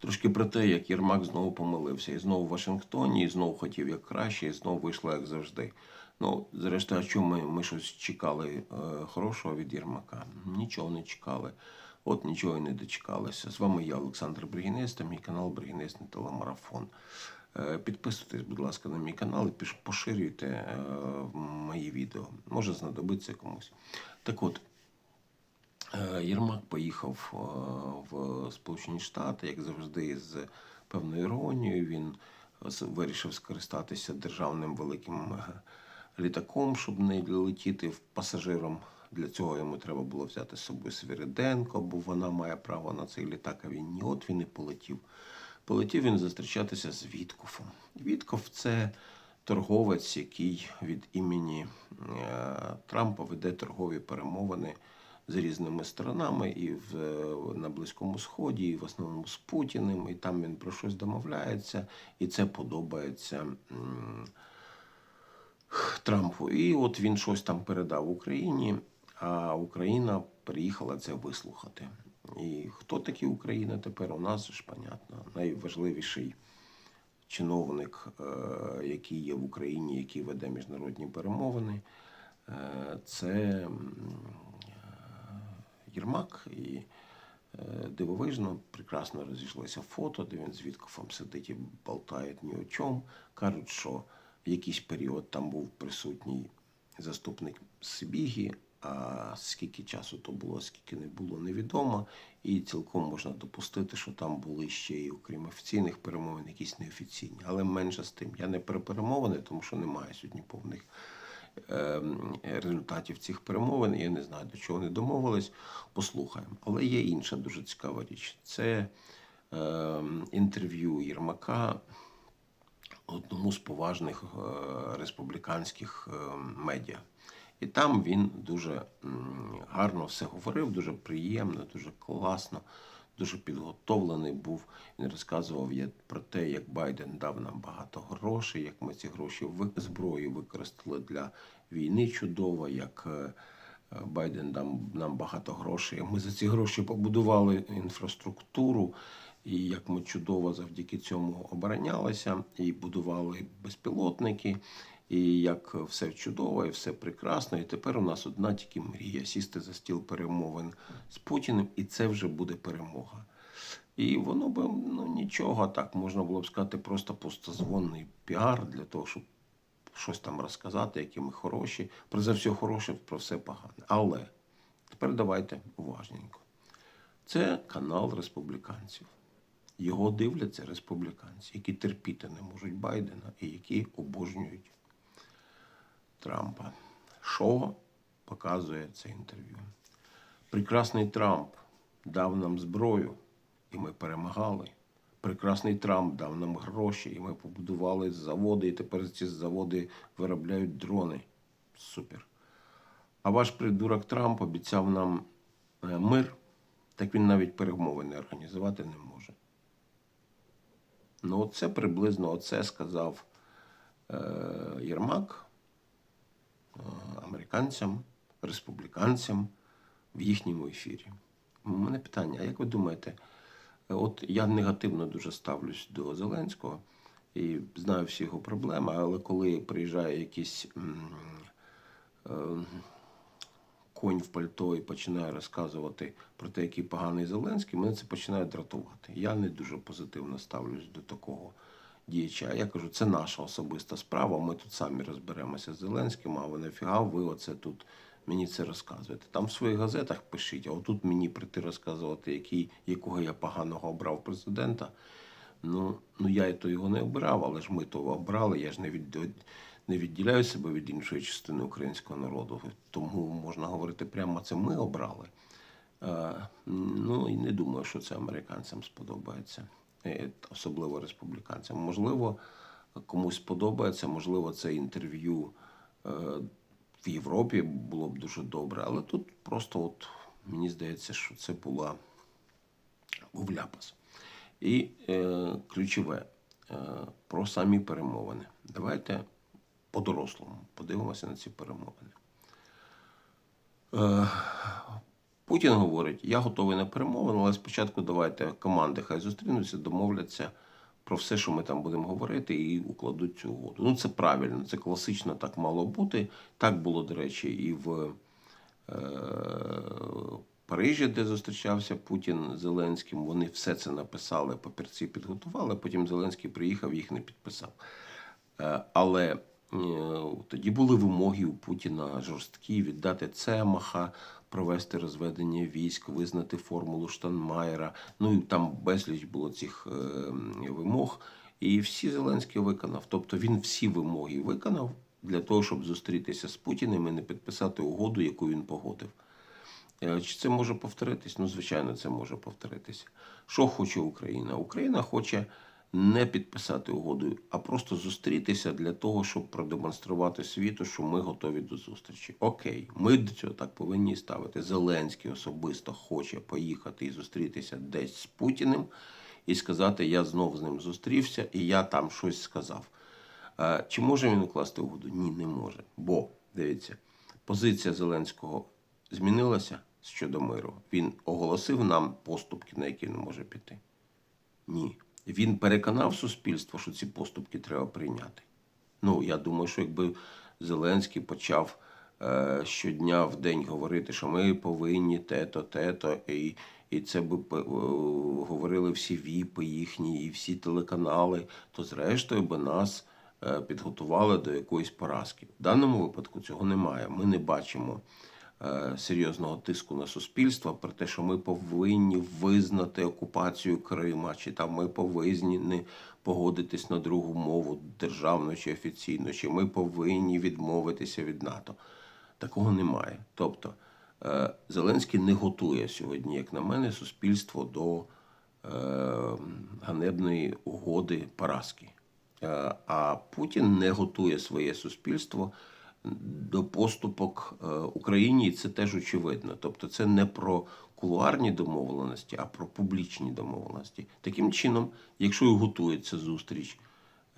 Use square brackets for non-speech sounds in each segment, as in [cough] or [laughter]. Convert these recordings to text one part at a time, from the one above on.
Трошки про те, як Єрмак знову помилився. І знову в Вашингтоні, і знову хотів як краще, і знову вийшло як завжди. Ну, зрештою, чому ми, ми щось чекали е, хорошого від Єрмака? Нічого не чекали. От нічого і не дочекалися. З вами я, Олександр Бригінець, та мій канал Бригінець на телемарафон. Е, Підписуйтесь, будь ласка, на мій канал і поширюйте е, мої відео. Може знадобиться комусь. Так от, Єрмак поїхав е, в Сполучені Штати, як завжди, з певною іронією. Він вирішив скористатися державним великим е, літаком, щоб не летіти пасажиром. Для цього йому треба було взяти з собою Свириденко, бо вона має право на цей літак, а він ні, от він і полетів. Полетів він зустрічатися з Віткофом. Віткоф це торговець, який від імені е, Трампа веде торгові перемовини з різними сторонами, і в, на Близькому Сході, і в основному з Путіним, і там він про щось домовляється, і це подобається Трампу. І от він щось там передав Україні, а Україна приїхала це вислухати. І хто такий Україна тепер? У нас ж понятно, найважливіший чиновник, е, який є в Україні, який веде міжнародні перемовини, е, це Єрмак. І е, дивовижно, прекрасно розійшлося фото, де він з Віткофом сидить і болтає ні о чому. Кажуть, що в якийсь період там був присутній заступник Сибігі, а скільки часу то було, скільки не було, невідомо. І цілком можна допустити, що там були ще й, окрім офіційних перемовин, якісь неофіційні. Але менше з тим. Я не про тому що немає сьогодні повних результатів цих перемовин. Я не знаю, до чого вони домовились. Послухаємо. Але є інша дуже цікава річ. Це ем, інтерв'ю Єрмака одному з поважних е, республіканських е, медіа. І там він дуже гарно все говорив, дуже приємно, дуже класно, дуже підготовлений був. Він розказував я- про те, як Байден дав нам багато грошей, як ми ці гроші ви- зброю використали для війни чудово, як е, е, Байден дав нам багато грошей. Ми за ці гроші побудували інфраструктуру, і як ми чудово завдяки цьому оборонялися і будували безпілотники, і як все чудово, і все прекрасно. І тепер у нас одна тільки мрія сісти за стіл перемовин з Путіним, і це вже буде перемога. І воно би ну нічого так можна було б сказати, просто пустозвонний піар для того, щоб щось там розказати, які ми хороші. Про за все хороше, про все погане. Але тепер давайте уважненько. Це канал республіканців. Його дивляться республіканці, які терпіти не можуть Байдена і які обожнюють Трампа. Що показує це інтерв'ю? Прекрасний Трамп дав нам зброю, і ми перемагали. Прекрасний Трамп дав нам гроші, і ми побудували заводи, і тепер ці заводи виробляють дрони. Супер. А ваш придурок Трамп обіцяв нам е, мир, так він навіть перемовини організувати не може. Ну, оце приблизно оце сказав е, Єрмак американцям, республіканцям в їхньому ефірі. У мене питання: а як ви думаєте, е, от я негативно дуже ставлюсь до Зеленського і знаю всі його проблеми, але коли приїжджає якийсь е, конь в пальто і починає розказувати про те, який поганий Зеленський, мене це починає дратувати. Я не дуже позитивно ставлюсь до такого діяча. Я кажу, це наша особиста справа. Ми тут самі розберемося з Зеленським, а ви нафіга ви оце тут мені це розказуєте. Там в своїх газетах пишіть, а отут мені прийти розказувати, який, якого я поганого обрав президента. Ну, ну я то його не обирав, але ж ми того обрали. Я ж не від не відділяю себе від іншої частини українського народу. Тому можна говорити прямо, це ми обрали. Е, ну і не думаю, що це американцям сподобається, особливо республіканцям. Можливо, комусь сподобається, можливо, це інтерв'ю е, в Європі було б дуже добре, але тут просто от мені здається, що це була був ляпас. І е, ключове е, про самі перемовини. Давайте по-дорослому подивимося на ці перемовини. Е, Путін говорить: я готовий на перемовини, але спочатку давайте команди хай зустрінуться, домовляться про все, що ми там будемо говорити, і укладуть цю угоду. Ну це правильно, це класично так мало бути. Так було, до речі, і в е, Парижі, де зустрічався Путін з Зеленським. Вони все це написали, папірці підготували. Потім Зеленський приїхав, їх не підписав. Е, Але е, тоді були вимоги у Путіна жорсткі віддати Цемаха, провести розведення військ, визнати формулу Штанмаєра. Ну і там безліч було цих е, вимог. І всі Зеленський виконав. Тобто він всі вимоги виконав для того, щоб зустрітися з Путіним і не підписати угоду, яку він погодив. Е, Чи це може повторитись? Ну, звичайно, це може повторитися. Що хоче Україна? Україна хоче не підписати угоду, а просто зустрітися для того, щоб продемонструвати світу, що ми готові до зустрічі. Окей, ми до цього так повинні ставити. Зеленський особисто хоче поїхати і зустрітися десь з Путіним і сказати: я знов з ним зустрівся, і я там щось сказав. Е, Чи може він укласти угоду? Ні, не може. Бо дивіться, позиція Зеленського змінилася щодо миру. Він оголосив нам поступки, на які не може піти. Ні. Він переконав суспільство, що ці поступки треба прийняти. Ну, я думаю, що якби Зеленський почав е, щодня в день говорити, що ми повинні те-то, те-то, і, і це би е, говорили всі віпи їхні, і всі телеканали, то зрештою би нас е, підготували до якоїсь поразки. В даному випадку цього немає. Ми не бачимо серйозного тиску на суспільство про те, що ми повинні визнати окупацію Крима, чи там ми повинні погодитись на другу мову державну чи офіційну, чи ми повинні відмовитися від НАТО. Такого немає. Тобто е, Зеленський не готує сьогодні, як на мене, суспільство до е, ганебної угоди поразки. Е, А Путін не готує своє суспільство до поступок е, Україні, і це теж очевидно. Тобто, це не про кулуарні домовленості, а про публічні домовленості. Таким чином, якщо і готується зустріч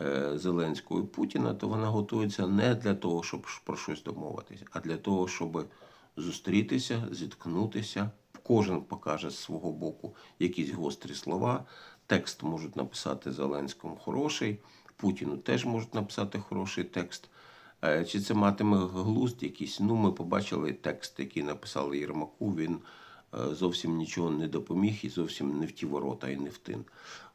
е, Зеленського і Путіна, то вона готується не для того, щоб про щось домовитися, а для того, щоб зустрітися, зіткнутися. Кожен покаже з свого боку якісь гострі слова. Текст можуть написати Зеленському хороший, Путіну теж можуть написати хороший текст. Е, Чи це матиме глузд якийсь? Ну, ми побачили текст, який написали Єрмаку. Він е, зовсім нічого не допоміг і зовсім не в ті ворота і не в тин.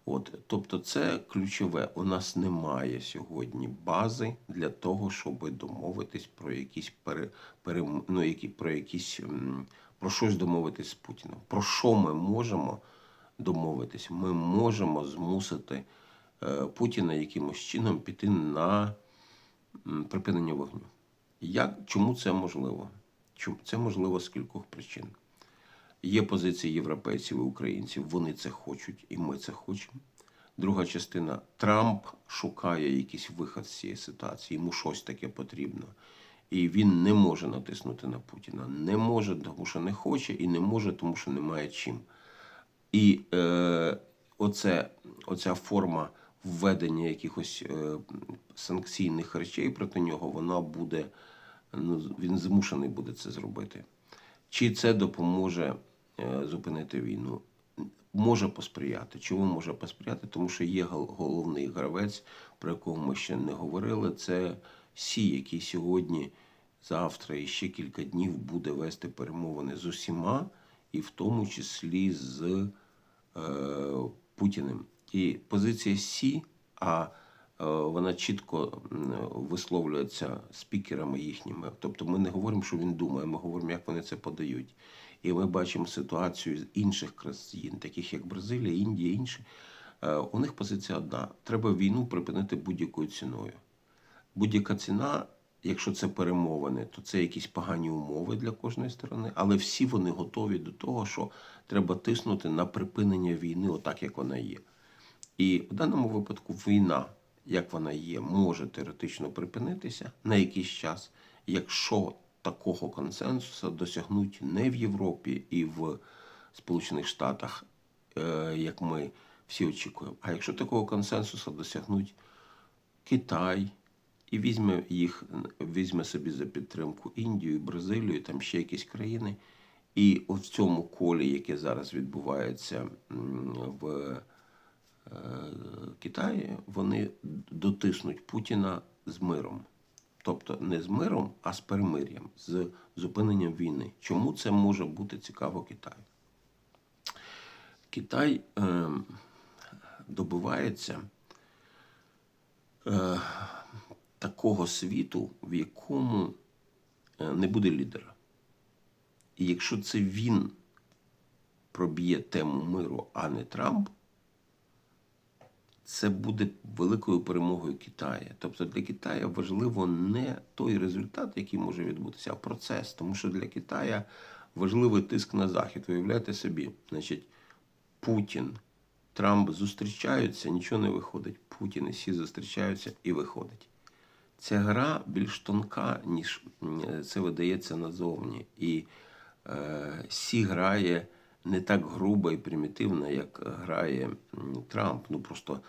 От, тобто, це ключове. У нас немає сьогодні бази для того, щоб домовитись про якісь пере, пере, ну, які, про якісь про щось домовитись з Путіним. Про що ми можемо домовитись? Ми можемо змусити е, Путіна якимось чином піти на припинення вогню. Як, чому це можливо? Чому це можливо з кількох причин? Є позиції європейців і українців, вони це хочуть, і ми це хочемо. Друга частина Трамп шукає якийсь вихід з цієї ситуації, йому щось таке потрібно. І він не може натиснути на Путіна. Не може, тому що не хоче, і не може, тому що немає чим. І е, оце, оця форма введення якихось е, санкційних речей проти нього, вона буде, ну, він змушений буде це зробити. Чи це допоможе е, зупинити війну? Може посприяти. Чому може посприяти? Тому що є головний гравець, про якого ми ще не говорили. Це Сі, який сьогодні, завтра і ще кілька днів буде вести перемовини з усіма, і в тому числі з е, Путіним. І позиція Сі, а е, вона чітко висловлюється спікерами їхніми. Тобто ми не говоримо, що він думає, ми говоримо, як вони це подають. І ми бачимо ситуацію з інших країн, таких як Бразилія, Індія, інші. Е, У них позиція одна: треба війну припинити будь-якою ціною. Будь-яка ціна, якщо це перемовини, то це якісь погані умови для кожної сторони, але всі вони готові до того, що треба тиснути на припинення війни, отак як вона є. І в даному випадку війна, як вона є, може теоретично припинитися на якийсь час, якщо такого консенсусу досягнуть не в Європі і в Сполучених Штатах, е, як ми всі очікуємо, а якщо такого консенсусу досягнуть Китай і візьме їх, візьме собі за підтримку Індію, Бразилію, там ще якісь країни, І в цьому колі, яке зараз відбувається в Китаї, вони дотиснуть Путіна з миром. Тобто не з миром, а з перемир'ям, з зупиненням війни. Чому це може бути цікаво Китаю? Китай е, добивається е, такого світу, в якому е, не буде лідера. І якщо це він проб'є тему миру, а не Трамп, це буде великою перемогою Китаю. Тобто для Китаю важливо не той результат, який може відбутися, а процес. Тому що для Китаю важливий тиск на Захід. Уявляєте собі, значить, Путін, Трамп зустрічаються, нічого не виходить. Путін і всі зустрічаються і виходить. Ця гра більш тонка, ніж це видається назовні. І е, Сі грає не так грубо і примітивно, як грає Трамп. Ну просто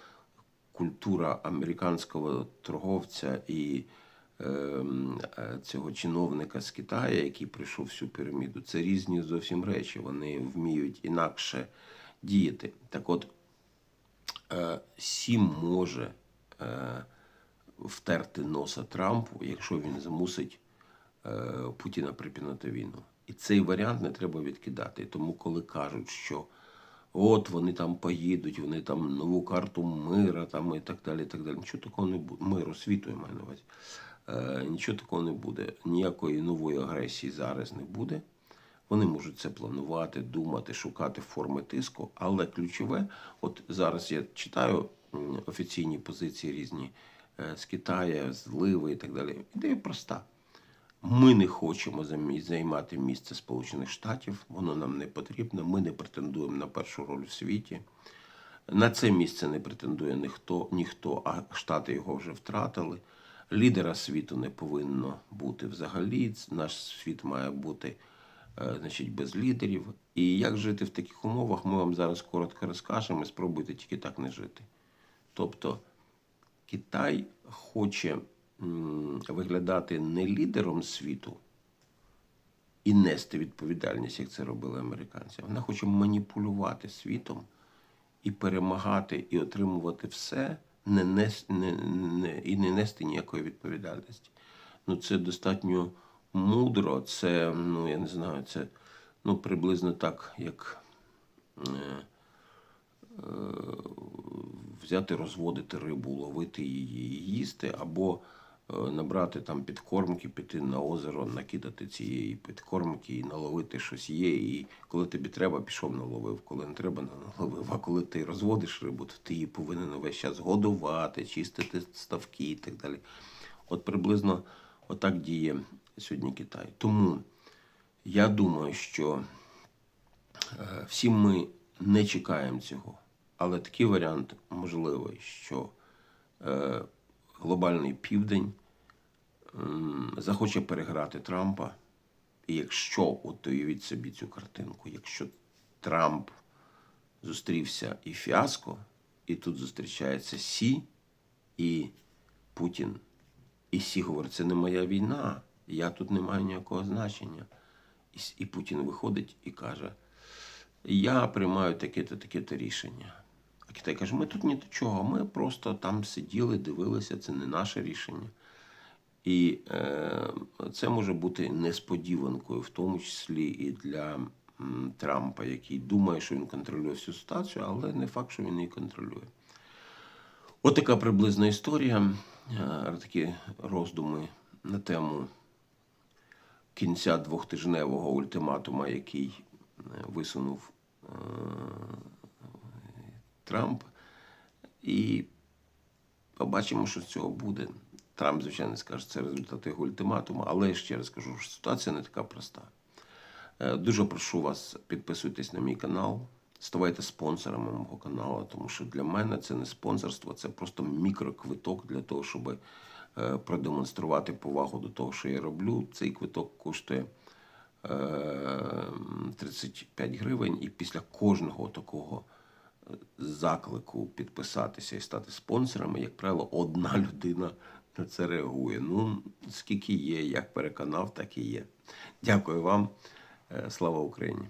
культура американського торговця і е, е, цього чиновника з Китаю, який прийшов всю піраміду, це різні зовсім речі. Вони вміють інакше діяти. Так от, е, Сі може. Е, втерти носа Трампу, якщо він змусить е, Путіна припинити війну. І цей варіант не треба відкидати. Тому, коли кажуть, що от вони там поїдуть, вони там нову карту мира там і так далі. і так далі. Нічого такого не буде. Миру світу я маю на увазі. Е, нічого такого не буде. Ніякої нової агресії зараз не буде. Вони можуть це планувати, думати, шукати форми тиску, але ключове, от зараз я читаю офіційні позиції різні е, з Китаю, з Ливи і так далі. Ідея проста. Ми не хочемо займати місце Сполучених Штатів, воно нам не потрібно. Ми не претендуємо на першу роль у світі. На це місце не претендує ніхто, ніхто, а Штати його вже втратили. Лідера світу не повинно бути взагалі. Наш світ має бути е, значить, без лідерів. І як жити в таких умовах, ми вам зараз коротко розкажемо. і Спробуйте тільки так не жити. Тобто Китай хоче виглядати не лідером світу і нести відповідальність, як це робили американці. Вона хоче маніпулювати світом і перемагати, і отримувати все, не нес, не, не, і не нести ніякої відповідальності. Ну, це достатньо мудро, це, ну, я не знаю, це ну, приблизно так, як. Е, взяти, розводити рибу, ловити її їсти, або е, набрати там підкормки, піти на озеро, накидати цієї підкормки і наловити щось є. І коли тобі треба, пішов наловив, коли не треба, не наловив. А коли ти розводиш рибу, то ти її повинен весь час годувати, чистити ставки і так далі. От приблизно отак діє сьогодні Китай. Тому я думаю, що е, всі ми не чекаємо цього. Але такий варіант можливий, що е, глобальний південь захоче переграти Трампа. І якщо, от уявіть собі цю картинку, якщо Трамп зустрівся і фіаско, і тут зустрічається Сі і Путін, і Сі говорить, це не моя війна, я тут не маю ніякого значення. І Путін виходить і каже, я приймаю таке-то, таке-то рішення. Китай каже, ми тут ні до чого, ми просто там сиділи, дивилися, це не наше рішення. І е, це може бути несподіванкою, в тому числі і для м, Трампа, який думає, що він контролює всю ситуацію, але не факт, що він її контролює. От така приблизна історія, е, такі роздуми на тему кінця двохтижневого ультиматума, який е, висунув е, Трамп. І побачимо, що з цього буде. Трамп, звичайно, скаже, це результат його ультиматуму, але ще раз кажу, що ситуація не така проста. Е, Дуже прошу вас, підписуйтесь на мій канал, ставайте спонсорами мого каналу, тому що для мене це не спонсорство, це просто мікроквиток для того, щоб е, продемонструвати повагу до того, що я роблю. Цей квиток коштує е, 35 гривень, і після кожного такого е, заклику підписатися і стати спонсорами, як правило, одна [laughs] людина на це реагує. Ну, скільки є, як переконав, так і є. Дякую вам. Е, Слава Україні!